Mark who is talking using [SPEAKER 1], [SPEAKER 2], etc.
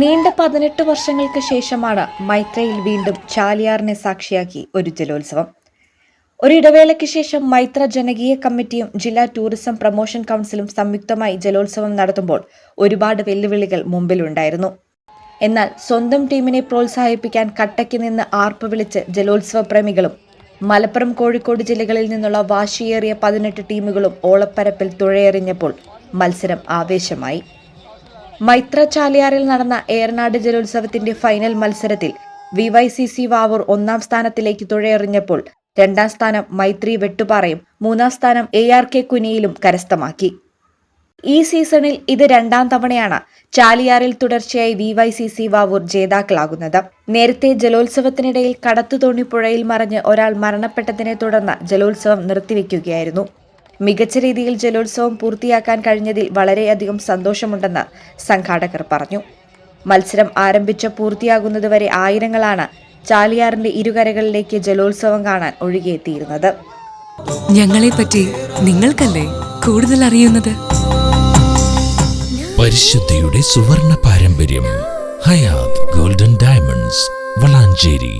[SPEAKER 1] നീണ്ട പതിനെട്ട് വർഷങ്ങൾക്ക് ശേഷമാണ് മൈത്രയിൽ വീണ്ടും ചാലിയാറിനെ സാക്ഷിയാക്കി ഒരു ജലോത്സവം. ഒരിടവേളയ്ക്ക് ശേഷം മൈത്ര ജനകീയ കമ്മിറ്റിയും ജില്ലാ ടൂറിസം പ്രൊമോഷൻ കൗൺസിലും സംയുക്തമായി ജലോത്സവം നടത്തുമ്പോൾ ഒരുപാട് വെല്ലുവിളികൾ മുമ്പിലുണ്ടായിരുന്നു. എന്നാൽ സ്വന്തം ടീമിനെ പ്രോത്സാഹിപ്പിക്കാൻ കട്ടയ്ക്ക് നിന്ന് ആർപ്പ് വിളിച്ച് ജലോത്സവ പ്രേമികളും മലപ്പുറം കോഴിക്കോട് ജില്ലകളിൽ നിന്നുള്ള വാശിയേറിയ പതിനെട്ട് ടീമുകളും ഓളപ്പരപ്പിൽ തുഴയെറിഞ്ഞപ്പോൾ മത്സരം ആവേശമായി. മൈത്ര ചാലിയാറിൽ നടന്ന ഏറനാട് ജലോത്സവത്തിന്റെ ഫൈനൽ മത്സരത്തിൽ V Y C C Vavoor ഒന്നാം സ്ഥാനത്തിലേക്ക് തുഴയെറിഞ്ഞപ്പോൾ രണ്ടാം സ്ഥാനം മൈത്രി വെട്ടുപാറയും മൂന്നാം സ്ഥാനം എ ആർ കെ കുനിയിലും കരസ്ഥമാക്കി. ഈ സീസണിൽ ഇത് രണ്ടാം തവണയാണ് ചാലിയാറിൽ തുടർച്ചയായി V Y C C Vavoor ജേതാക്കളാകുന്നത്. നേരത്തെ ജലോത്സവത്തിനിടയിൽ കടത്തു പുഴയിൽ മറിഞ്ഞ് ഒരാൾ മരണപ്പെട്ടതിനെ തുടർന്ന് ജലോത്സവം നിർത്തിവെക്കുകയായിരുന്നു. മികച്ച രീതിയിൽ ജലോത്സവം പൂർത്തിയാക്കാൻ കഴിഞ്ഞതിൽ വളരെയധികം സന്തോഷമുണ്ടെന്ന് സംഘാടകർ പറഞ്ഞു. മത്സരം ആരംഭിച്ച് പൂർത്തിയാകുന്നതുവരെ ആയിരങ്ങളാണ് ചാലിയാറിന്റെ ഇരുകരകളിലേക്ക് ജലോത്സവം കാണാൻ ഒഴുകിയെത്തിയിരുന്നത്.
[SPEAKER 2] ഞങ്ങളെപ്പറ്റി നിങ്ങൾക്കല്ലേ കൂടുതൽ അറിയുന്നത്?
[SPEAKER 3] പരിശുദ്ധിയുടെ സുവർണ പാരമ്പര്യം ഹയാത് ഗോൾഡൻ ഡയമണ്ട്സ് വളാഞ്ചേരി.